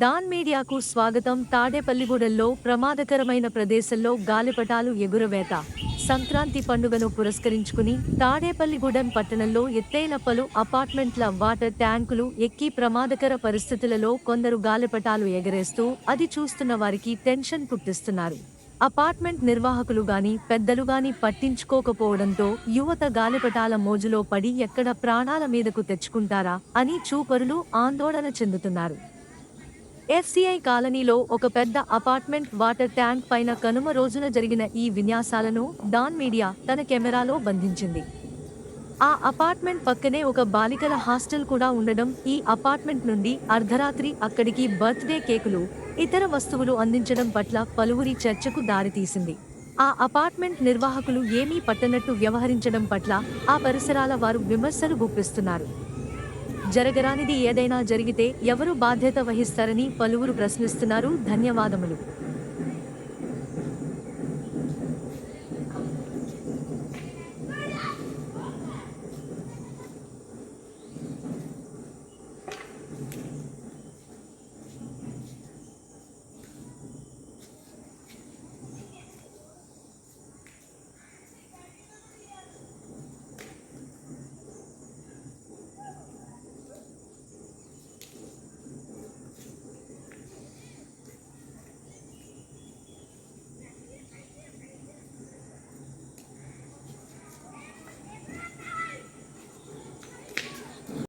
Don మీడియాకు స్వాగతం. తాడేపల్లిగూడెల్లో ప్రమాదకరమైన ప్రదేశంలో గాలిపటాలు ఎగురవేత. సంక్రాంతి పండుగను పురస్కరించుకుని తాడేపల్లిగూడెం పట్టణంలో ఎత్తైన పలు అపార్ట్మెంట్ల వాటర్ ట్యాంకులు ఎక్కి ప్రమాదకర పరిస్థితులలో కొందరు గాలిపటాలు ఎగరేస్తూ అది చూస్తున్న వారికి టెన్షన్ పుట్టిస్తున్నారు. అపార్ట్మెంట్ నిర్వాహకులు గాని పెద్దలు గాని పట్టించుకోకపోవడంతో యువత గాలిపటాల మోజులో పడి ఎక్కడ ప్రాణాల మీదకు తెచ్చుకుంటారా అని చూపరులు ఆందోళన చెందుతున్నారు. ఎఫ్సిఐ కాలనీలో ఒక పెద్ద అపార్ట్మెంట్ వాటర్ ట్యాంక్ పైన కనుమ రోజున జరిగిన ఈ విన్యాసాలను డాన్ మీడియా తన కెమెరాలో బంధించింది. ఆ అపార్ట్మెంట్ పక్కనే ఒక బాలికల హాస్టల్ కూడా ఉండడం ఈ అపార్ట్మెంట్ నుండి అర్ధరాత్రి అక్కడికి బర్త్డే కేకులు ఇతర వస్తువులు అందించడం పట్ల పలువురి చర్చకు దారితీసింది. ఆ అపార్ట్మెంట్ నిర్వాహకులు ఏమీ పట్టనట్టు వ్యవహరించడం పట్ల ఆ పరిసరాల వారు విమర్శలు గుప్పిస్తున్నారు. జరగరానిది ఏదైనా జరిగితే ఎవరు బాధ్యత వహిస్తారని పలువురు ప్రశ్నిస్తున్నారు. ధన్యవాదములు.